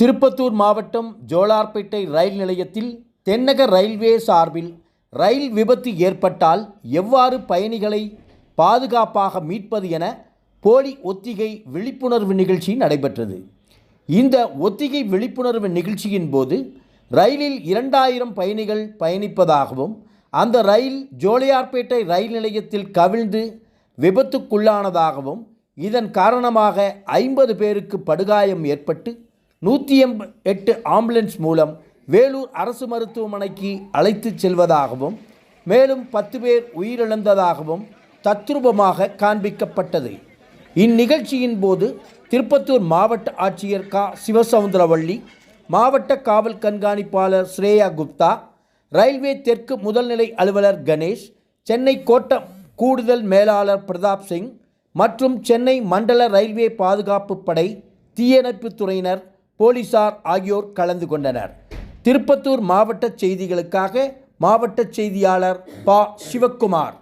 திருப்பத்தூர் மாவட்டம் ஜோலார்பேட்டை ரயில் நிலையத்தில் தென்னக ரயில்வே சார்பில் ரயில் விபத்து ஏற்பட்டால் எவ்வாறு பயணிகளை பாதுகாப்பாக மீட்பது என போலி ஒத்திகை விழிப்புணர்வு நிகழ்ச்சி நடைபெற்றது. இந்த ஒத்திகை விழிப்புணர்வு நிகழ்ச்சியின் போது ரயிலில் இரண்டாயிரம் பயணிகள் பயணிப்பதாகவும் அந்த ரயில் ஜோலியார்பேட்டை ரயில் நிலையத்தில் கவிழ்ந்து விபத்துக்குள்ளானதாகவும் இதன் காரணமாக ஐம்பது பேருக்கு படுகாயம் ஏற்பட்டு நூற்றி எண்ப எட்டு ஆம்புலன்ஸ் மூலம் வேலூர் அரசு மருத்துவமனைக்கு அழைத்துச் செல்வதாகவும் மேலும் பத்து பேர் உயிரிழந்ததாகவும் தத்ரூபமாக காண்பிக்கப்பட்டது. இந்நிகழ்ச்சியின் போது திருப்பத்தூர் மாவட்ட ஆட்சியர் கா. சிவசவுந்தரவள்ளி மாவட்ட காவல் கண்காணிப்பாளர் ஸ்ரேயா குப்தா ரயில்வே தெற்கு முதல்நிலை அலுவலர் கணேஷ் சென்னை கோட்ட கூடுதல் மேலாளர் பிரதாப் சிங் மற்றும் சென்னை மண்டல ரயில்வே பாதுகாப்பு படை தீயணைப்புத் துறையினர் போலீசார் ஆகியோர் கலந்து கொண்டனர். திருப்பத்தூர் மாவட்ட செய்திகளுக்காக மாவட்ட செய்தியாளர் பா. சிவக்குமார்.